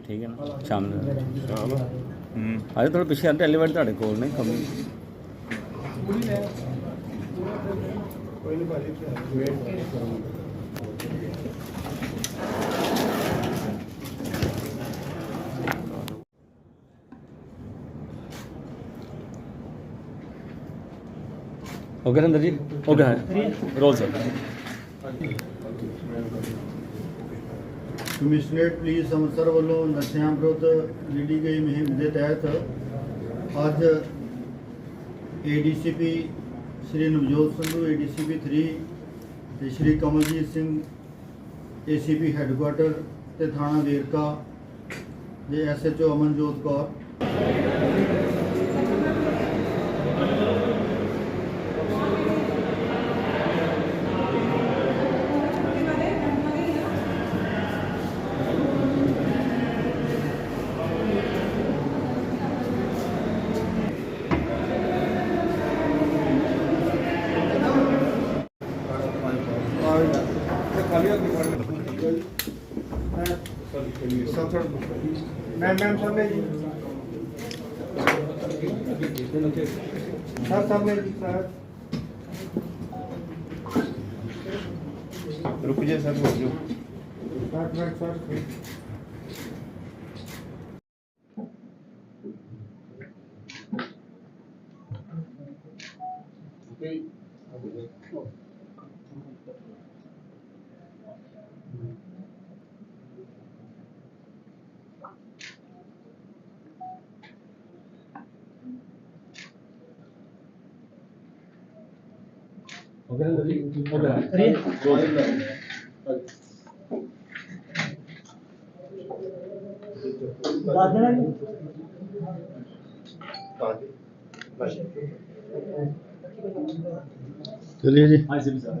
ਠੀਕ ਹੈ ਨਾ? ਸ਼ਾਮ ਨੂੰ। ਚਲੋ ਹੂੰ। ਆਜੋ ਥੋੜਾ ਪਿੱਛੇ ਆ ਐਲੀਵੇਟਰ ਤੁਹਾਡੇ ਕੋਲ ਨਹੀਂ ਕਮੀ। ਓਕੇ ਨੰਦਰ ਜੀ ਓਕੇ ਹੈ roll sir commissionerate police Amritsar ਵੱਲੋਂ ਨਸ਼ਿਆਂ ਵਿਰੁੱਧ ਜਿਹੜੀ ਗਈ ਮੁਹਿੰਮ ਦੇ ਤਹਿਤ ਅੱਜ ਏਡੀਸੀਪੀ ਸ਼੍ਰੀ ਨਵਜੋਤ ਸੰਧੂ ਏਡੀਸੀਪੀ 3 ਤੇ ਸ਼੍ਰੀ ਕਮਲਜੀਤ ਸਿੰਘ ਏਸੀਪੀ ਹੈੱਡਕੁਆਟਰ ਤੇ ਥਾਣਾ ਵੇਰਕਾ ਦੇ SHO Amanjot Kaur. Ma'am ma'am ਸਾਹਮਣੇ ਜੀ ਸਰ ਸਾਹਮਣੇ ਜੀ ਸਰ ਰੁਕ ਜਾ ਸਰ ਰੁਕ ਜਾ sir sir sir okay Nandar ji okay ਹੈ ਰੋਲ ਚਲਿਏ ਜੀ ਹਾਂ ਜੀ ਸਰ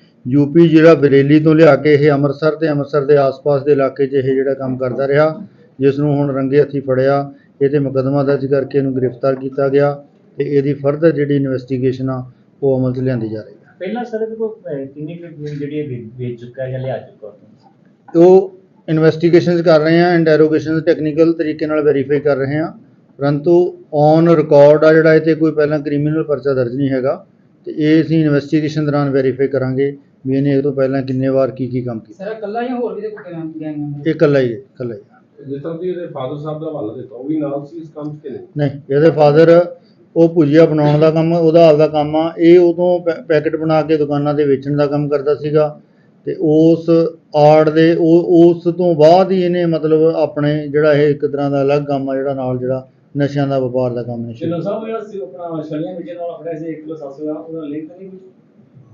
ਯੂਪੀ ਜਿਹੜਾ ਬਰੇਲੀ ਤੋਂ ਲਿਆ ਕੇ ਇਹ ਅੰਮ੍ਰਿਤਸਰ ਤੇ ਅੰਮ੍ਰਿਤਸਰ ਦੇ ਆਸ-ਪਾਸ ਦੇ ਇਲਾਕੇ 'ਚ ਇਹ ਜਿਹੜਾ ਕੰਮ ਕਰਦਾ ਰਿਹਾ ਜਿਸ ਨੂੰ ਹੁਣ ਰੰਗੇ ਹੱਥੀ ਫੜਿਆ ਇਹ ਤੇ ਮੁਕੱਦਮਾ ਦਰਜ ਕਰਕੇ ਇਹਨੂੰ ਗ੍ਰਿਫਤਾਰ ਕੀਤਾ ਗਿਆ ਤੇ ਇਹਦੀ ਫਰਦਰ ਜਿਹੜੀ ਇਨਵੈਸਟੀਗੇਸ਼ਨ ਆ ਉਹ ਅਮਲ 'ਚ ਲਿਆਂਦੀ ਜਾ ਰਹੀ ਹੈ। ਪਹਿਲਾਂ ਸਰ ਇਹਦੇ ਕੋਲ ਕਿੰਨੀ ਕੁ ਜਿਹੜੀ ਇਹ ਵੇ- ਵੇਚ ਚੁੱਕਾ ਜਾਂ ਲਿਆ ਚੁੱਕਾ ਉਹ? ਇਨਵੈਸਟੀਗੇਸ਼ਨਸ ਕਰ ਰਹੇ ਆ ਇੰਟਰੋਗੇਸ਼ਨਸ ਟੈਕਨੀਕਲ ਤਰੀਕੇ ਨਾਲ ਵੈਰੀਫਾਈ ਕਰ ਰਹੇ ਆ ਪਰੰਤੂ ਔਨ ਰਿਕਾਰਡ ਆ ਜਿਹੜਾ ਇਹ ਤੇ ਕੋਈ ਪਹਿਲਾਂ ਕ੍ਰਿਮੀਨਲ ਪਰਚਾ ਦਰਜ ਨਹੀਂ ਹੈਗਾ ਤੇ ਇਹ ਅਸੀਂ ਇਨਵੈਸਟੀਗੇਸ਼ਨ ਦੌਰਾਨ ਵੈਰੀਫਾਈ ਕਰਾਂਗੇ। ਵੀ ਇਹਨੇ ਇਹ ਤੋਂ ਪਹਿਲਾਂ ਕਿੰਨੇ ਵਾਰ ਕੀ ਕੀ ਕੰਮ ਕੀਤਾ? ਸਰ ਇਕੱਲਾ ਜਾਂ ਹੋਰ ਵੀ ਦੇ ਗੈਂਗ ਮੈਂਬਰ ਇਹ ਇਕੱਲਾ ਹੀ ਹੈ ਇਕੱਲਾ ਹੀ ਹੈ। ਜਿਸ ਤਰ੍ਹਾਂ ਇਹਦੇ ਫਾਦਰ ਸਾਹਿਬ ਦਾ ਹਵਾਲਾ ਦਿੱਤਾ ਉਹ ਵੀ ਨਾਲ ਸੀ ਇਸ ਕੰਮ 'ਚ ਕਿ ਨਹੀਂ? ਨਹੀਂ ਇਹਦੇ ਫਾਦਰ ਉਹ ਭੁਜੀਆ ਬਣਾਉਣ ਦਾ ਕੰਮ ਉਹਦਾ ਆਪਦਾ ਕੰਮ ਆ। ਇਹ ਉਦੋਂ ਪੈ- ਪੈਕਟ ਬਣਾ ਕੇ ਦੁਕਾਨਾਂ ਤੇ ਵੇਚਣ ਦਾ ਕੰਮ ਕਰਦਾ ਸੀਗਾ ਤੇ ਉਸ ਆੜ ਦੇ ਉਹ ਉਸ ਤੋਂ ਬਾਅਦ ਹੀ ਇਹਨੇ ਮਤਲਬ ਆਪਣੇ ਜਿਹੜਾ ਇਹ ਇੱਕ ਤਰ੍ਹਾਂ ਦਾ ਅਲੱਗ ਕੰਮ ਆ ਜਿਹੜਾ ਨਾਲ ਜਿਹੜਾ ਨਸ਼ਿਆਂ ਦਾ ਵਪਾਰ ਦਾ ਕੰਮ ਨੇ ਸ਼ੁਰੂ ਚਲੋ ਸਾਹਿਬ ਜਿਹੜਾ ਸੀ ਆਪਣਾ ਛਲੀਆਂ ਵੇਚਣ ਵਾਲਾ ਫੜਿਆ ਸੀ 1 ਕਿਲੋ 700 ਦਾ ਉਹਦਾ ਲਿੰਕ ਨਹੀਂ ਕੋਈ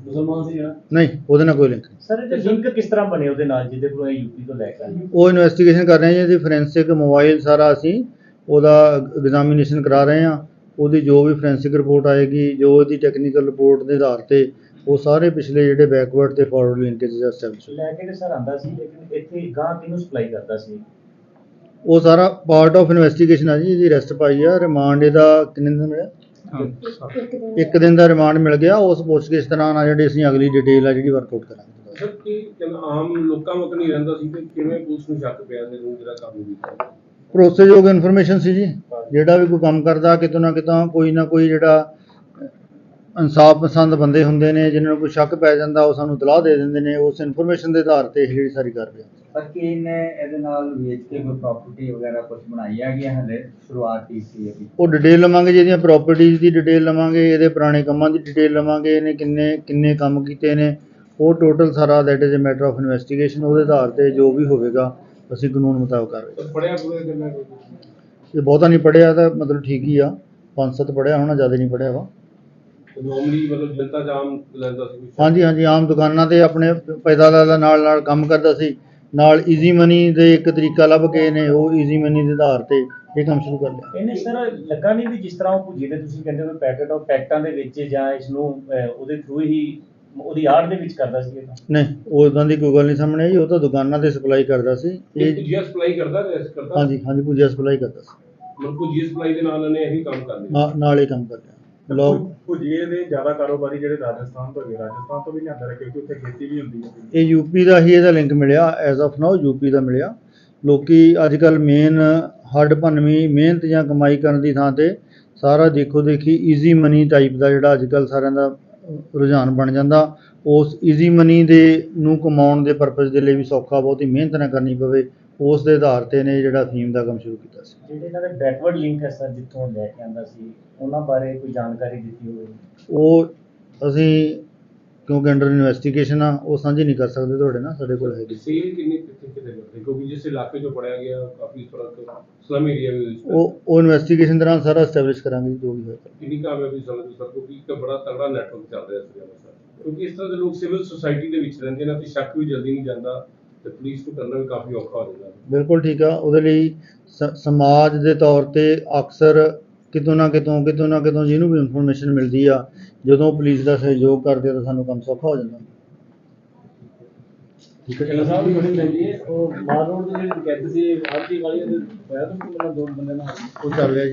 ਮੁਸਲਮਾਨ ਸੀ ਜਿਹੜਾ? ਨਹੀਂ ਉਹਦੇ ਨਾਲ ਕੋਈ ਲਿੰਕ ਨਹੀਂ। ਸਰ ਇਹ ਲਿੰਕ ਕਿਸ ਤਰ੍ਹਾਂ ਬਣੇ ਉਹਦੇ ਨਾਲ ਜਿਹਦੇ ਕੋਲ ਇਹ ਯੂਪੀ ਤੋਂ ਲੈ ਕੇ ਆਏ? ਉਹ ਇਨਵੈਸਟੀਗੇਸ਼ਨ ਕਰ ਰਹੇ ਹਾਂ ਜੀ ਇਹਦੀ ਫੋਰੈਂਸਿਕ ਮੋਬਾਈਲ ਸਾਰਾ ਅਸੀਂ ਉਹਦਾ ਐਗਜ਼ਾਮੀਨੇਸ਼ਨ ਕਰਾ ਰਹੇ ਹਾਂ। ਉਹਦੀ ਜੋ ਵੀ ਫੋਰੈਂਸਿਕ ਰਿਪੋਰਟ ਆਏਗੀ ਜੋ ਉਹਦੀ ਟੈਕਨੀਕਲ ਰਿਪੋਰਟ ਦੇ ਆਧਾਰ ਤੇ ਉਹ ਸਾਰੇ ਪਿਛਲੇ ਜਿਹੜੇ ਬੈਕਵਰਡ ਤੇ ਫਾਰਵਰਡ ਲਿੰਕੇਜ ਐਸਟੈਬਲਿਸ਼ ਲੈ ਕੇ ਤੇ ਸਰ ਆਂਦਾ ਸੀ ਲੇਕਿਨ ਇੱਥੇ ਗਾਂ ਕਿਹਨੂੰ ਸਪਲਾਈ ਕਰਦਾ ਸੀ? ਉਹ ਸਾਰਾ ਪਾਰਟ ਆਫ ਇਨਵੈਸਟੀਗੇਸ਼ਨ ਆ ਜੀ ਇਹਦੀ ਅਰੈਸਟ ਪਾਈ ਆ ਰਿਮਾਂਡ ਇਹਦਾ ਕਿੰਨੇ ਦਿਨ ਦਾ ਮਿਲਿਆ? ਇੱਕ ਦਿਨ ਦਾ ਰਿਮਾਂਡ ਮਿਲ ਗਿਆ ਉਸ ਪੁੱਛਗਿੱਛ ਦੌਰਾਨ ਆ ਜਿਹੜੀ ਅਸੀਂ ਅਗਲੀ ਡਿਟੇਲ ਆ ਜਿਹੜੀ ਵਰਕਆਊਟ ਕਰਾਂਗੇ। ਸਰ ਕੀ ਕਹਿੰਦਾ ਆਮ ਲੋਕਾਂ ਵਕ ਨਹੀਂ ਰਹਿੰਦਾ ਸੀ ਤੇ ਕਿਵੇਂ ਪੁਲਿਸ ਨੂੰ ਸ਼ੱਕ ਪਿਆ ਤੇ ਜਿਹੜਾ ਕਾਬੂ ਕੀਤਾ? ਭਰੋਸੇਯੋਗ ਇਨਫੋਰਮੇਸ਼ਨ ਸੀ ਜੀ। ਜਿਹੜਾ ਵੀ ਕੋਈ ਕੰਮ ਕਰਦਾ ਕਿਤੋਂ ਨਾ ਕਿਤੋਂ ਕੋਈ ਨਾ ਕੋਈ ਜਿਹੜਾ ਇਨਸਾਫ ਪਸੰਦ ਬੰਦੇ ਹੁੰਦੇ ਨੇ ਜਿਨ੍ਹਾਂ ਨੂੰ ਕੋਈ ਸ਼ੱਕ ਪੈ ਜਾਂਦਾ ਉਹ ਸਾਨੂੰ ਤਲਾਹ ਦੇ ਦਿੰਦੇ ਨੇ ਉਸ ਇਨਫੋਰਮੇਸ਼ਨ ਦੇ ਆਧਾਰ ਤੇ ਇਹ ਜਿਹੜੀ ਸਾਰੀ ਕਾਰਵਾਈ ਪਰ ਕੀ ਇਹਨੇ ਇਹਦੇ ਨਾਲ ਵੇਚ ਕੇ ਕੋਈ ਪ੍ਰਾਪਰਟੀ ਵਗੈਰਾ ਕੁਝ ਬਣਾਈ ਹੈਗੀ ਹੈ ਹਲੇ? ਸ਼ੁਰੂਆਤ ਕੀਤੀ ਹੈ ਵੀ ਉਹ ਡਿਟੇਲ ਲਵਾਂਗੇ ਜੀ ਇਹਦੀਆਂ ਪ੍ਰਾਪਰਟੀਆਂ ਦੀ ਡਿਟੇਲ ਲਵਾਂਗੇ ਇਹਦੇ ਪੁਰਾਣੇ ਕੰਮਾਂ ਦੀ ਡਿਟੇਲ ਲਵਾਂਗੇ ਇਹਨੇ ਕਿੰਨੇ ਕਿੰਨੇ ਕੰਮ ਕੀਤੇ ਨੇ। ਉਹ ਟੋਟਲ ਸਾਰਾ that is a matter of investigation ਉਹਦੇ ਆਧਾਰ ਤੇ ਜੋ ਵੀ ਹੋਵੇਗਾ ਅਸੀਂ ਕਾਨੂੰਨ ਮੁਤਾਬਕ ਕਾਰਵਾਈ ਪੜਿਆ ਪੂਰੇ ਕੋਈ ਜੇ ਬਹੁਤਾ ਨਹੀਂ ਪੜਿਆ ਤਾਂ ਮਤਲਬ ਠੀਕ ਹੀ ਆ। ਪੰਜ ਸੱਤ ਪੜਿਆ ਹੋਣਾ ਜ਼ਿਆਦਾ ਨਹੀਂ ਪੜਿਆ ਵਾ। ਨੋਰਮਲੀ ਮਤਲਬ ਜਨਤਾ ਜਾਮ ਲੈਂਦਾ ਸੀ ਹਾਂਜੀ ਹਾਂਜੀ ਆਮ ਦੁਕਾਨਾਂ ਤੇ ਆਪਣੇ ਪੈਦਾ ਦਾ ਨਾਲ ਨਾਲ ਕੰਮ ਕਰਦਾ ਸੀ। ਨਾਲ ਈਜ਼ੀ ਮਨੀ ਦੇ ਇੱਕ ਤਰੀਕਾ ਲੱਭ ਕੇ ਨੇ ਉਹ ਈਜ਼ੀ ਮਨੀ ਦੇ ਆਧਾਰ ਤੇ ਇਹ ਕੰਮ ਸ਼ੁਰੂ ਕਰ ਲਿਆ। ਇਹਨੇ ਸਰ ਲੱਗਾ ਨਹੀਂ ਵੀ ਜਿਸ ਤਰ੍ਹਾਂ ਉਹ ਭੁੱਜੀ ਦੇ ਤੁਸੀਂ ਕਹਿੰਦੇ ਹੋ ਪੈਕੇਟ ਉਹ ਪੈਕਟਾਂ ਦੇ ਵਿੱਚ ਜਾਂ ਇਸ ਨੂੰ ਅਹ, ਉਹਦੇ ਥਰੂ ਹੀ ਉਹਦੀ ਆੜ ਦੇ ਵਿੱਚ ਕਰਦਾ ਸੀ ਇਹ ਤਾਂ ਨਹੀਂ ਉਦਾਂ ਦੀ ਕੋਈ ਗੱਲ ਨਹੀਂ ਸਾਹਮਣੇ ਆਈ। ਉਹ ਤਾਂ ਦੁਕਾਨਾਂ ਤੇ ਸਪਲਾਈ ਕਰਦਾ ਸੀ। ਇਹ ਇਹ ਪੁਜੀਆ ਸਪਲਾਈ ਕਰਦਾ ਰੈਸ ਕਰਦਾ? ਹਾਂਜੀ ਹਾਂਜੀ ਪੂਜਾ ਸਪਲਾਈ ਕਰਦਾ ਸੀ। ਮਤਲਬ ਪੁਜੀਆ ਸਪਲਾਈ ਦੇ ਨਾਲ ਇਹਨੇ ਇਹੀ ਕੰਮ ਕਰ ਲਿਆ। ਨਾਲ- ਨਾਲ ਇਹ ਕੰਮ ਕਰ ਰਿਹਾ ਲੋਕ ਭੁਜੀਏ ਦੇ ਜ਼ਿਆਦਾ ਕਾਰੋਬਾਰੀ ਜਿਹੜੇ ਰਾਜਸਥਾਨ ਤੋਂ ਹੈਗੇ ਰਾਜਸਥਾਨ ਤੋਂ ਵੀ ਲਿਆਂਦਾ ਰਿਹਾ ਕਿਉਂਕਿ ਉੱਥੇ ਖੇਤੀ ਵੀ ਹੁੰਦੀ ਹੈ। ਇਹ ਯੂਪੀ ਦਾ ਹੀ ਇਹਦਾ ਲਿੰਕ ਮਿਲਿਆ ਐਜ਼ ਆਫ ਨਾਓ ਯੂਪੀ ਦਾ ਮਿਲਿਆ। ਲੋਕੀ ਅੱਜ ਕੱਲ ਮੇਨ ਹੱਡ ਭੰਨਵੀਂ ਮਿਹਨਤ ਜਾਂ ਕਮਾਈ ਕਰਨ ਦੀ ਥਾਂ ਤੇ ਸਾਰਾ ਦੇਖੋ ਦੇਖੀ ਈਜ਼ੀ ਮਨੀ ਟਾਈਪ ਦਾ ਜਿਹੜਾ ਅੱਜ ਕੱਲ ਸਾਰਿਆਂ ਦਾ ਰੁਝਾਨ ਬਣ ਜਾਂਦਾ। ਉਸ ਈਜ਼ੀ ਮਨੀ ਦੇ ਨੂੰ ਕਮਾਉਣ ਦੇ ਪਰਪਸ ਦੇ ਲਈ ਵੀ ਸੌਖਾ ਬਹੁਤੀ ਮਿਹਨਤ ਨਾ ਕਰਨੀ ਪਵੇ। ਉਸ ਦੇ ਆਧਾਰ ਤੇ ਨੇ ਜਿਹੜਾ ਫੀਮ ਦਾ ਕੰਮ ਸ਼ੁਰੂ ਕੀਤਾ ਸੀ। ਜਿਹੜੇ ਇਹਨਾਂ ਦੇ ਬੈਕਵਰਡ ਲਿੰਕ ਹੈ ਸਰ ਜਿੱਥੋਂ ਲੈ ਕੇ ਆਂਦਾ ਸੀ ਉਹਨਾਂ ਬਾਰੇ ਕੋਈ ਜਾਣਕਾਰੀ ਦਿੱਤੀ ਹੋਵੇ? ਉਹ ਅਸੀਂ ਕਿਉਂਕਿ ਅੰਡਰ ਇਨਵੈਸਟੀਗੇਸ਼ਨ ਆ ਉਹ ਸਾਂਝੀ ਨਹੀਂ ਕਰ ਸਕਦੇ ਤੁਹਾਡੇ ਨਾਲ ਸਾਡੇ ਕੋਲ ਹੈਗੀ। ਸੇਲ ਕਿੰਨੀ ਕਿੱਥੇ ਕਿਤੇ ਕਰਦੇ ਕਿਉਂਕਿ ਜਿਸ ਇਲਾਕੇ ਚੋਂ ਪੜਿਆ ਗਿਆ ਕਾਫੀ ਫ਼ਰਕ ਸਲਮ ਏਰੀਆ ਵੀ ਉਹ ਉਹ ਇਨਵੈਸਟੀਗੇਸ਼ਨ ਦੌਰਾਨ ਸਾਰਾ ਐਸਟੈਬਲਿਸ਼ ਕਰਾਂਗੇ ਜੀ, ਵੀ ਹੋਏਗਾ ਕਿੰਨੀ ਕਾਮਯਾਬੀ ਸਮਝਦੇ ਸਰ ਕਿਉਂਕਿ ਇੱਕ ਬੜਾ ਤਗੜਾ ਨੈਟਵਰਕ ਚੱਲ ਰਿਹਾ ਸਰ। ਕਿਉਂਕਿ ਇਸ ਤਰ੍ਹਾਂ ਦੇ ਲੋਕ ਸਿਵਲ ਸੁਸਾਇਟੀ ਦੇ ਵਿੱਚ ਰਹਿੰਦੇ ਨੇ ਤੇ ਸ਼ੱਕ ਵੀ ਜਲਦੀ ਨਹੀਂ ਜਾਂਦਾ। ਤੇ ਪੁਲਿਸ ਨੂੰ ਕਰਨਾ ਵੀ ਕਾਫੀ ਔਖਾ ਹੋ ਜਾਂਦਾ। ਬਿਲਕੁਲ ਠੀਕ ਆ ਉਹਦੇ ਲਈ ਸ- ਸਮਾਜ ਦੇ ਤੌਰ ਤੇ ਅਕਸਰ ਕਿਤੋਂ ਨਾ ਕਿਤੋਂ ਕਿਤੋਂ ਨਾ ਕਿਤੋਂ ਜਿਹਨੂੰ ਵੀ ਇਨਫੋਰਮੇਸ਼ਨ ਮਿਲਦੀ ਆ ਜਦੋਂ ਪੁਲਿਸ ਦਾ ਸਹਿਯੋਗ ਕਰਦੇ ਆ ਤਾਂ ਸਾਨੂੰ ਕੰਮ ਸੌਖਾ ਹੋ ਜਾਂਦਾ। ਠੀਕ ਹੈ ਸਾਹਿਬ ਵੀ ਬੜੀ ਲੈਂਦੀ ਹੈ ਉਹ ਮਾਰ ਰੋਡ ਦੇ ਜਿਹੜੇ ਕਹਿੰਦੇ ਸੀ ਆਰਤੀ ਵਾਲੀ ਦੇ ਹੋਇਆ ਤਾਂ ਕੋਈ ਬੰਦਾ ਦੋ ਬੰਦੇ ਨਾਲ। ਉਹ ਚੱਲ ਰਿਹਾ ਜੀ।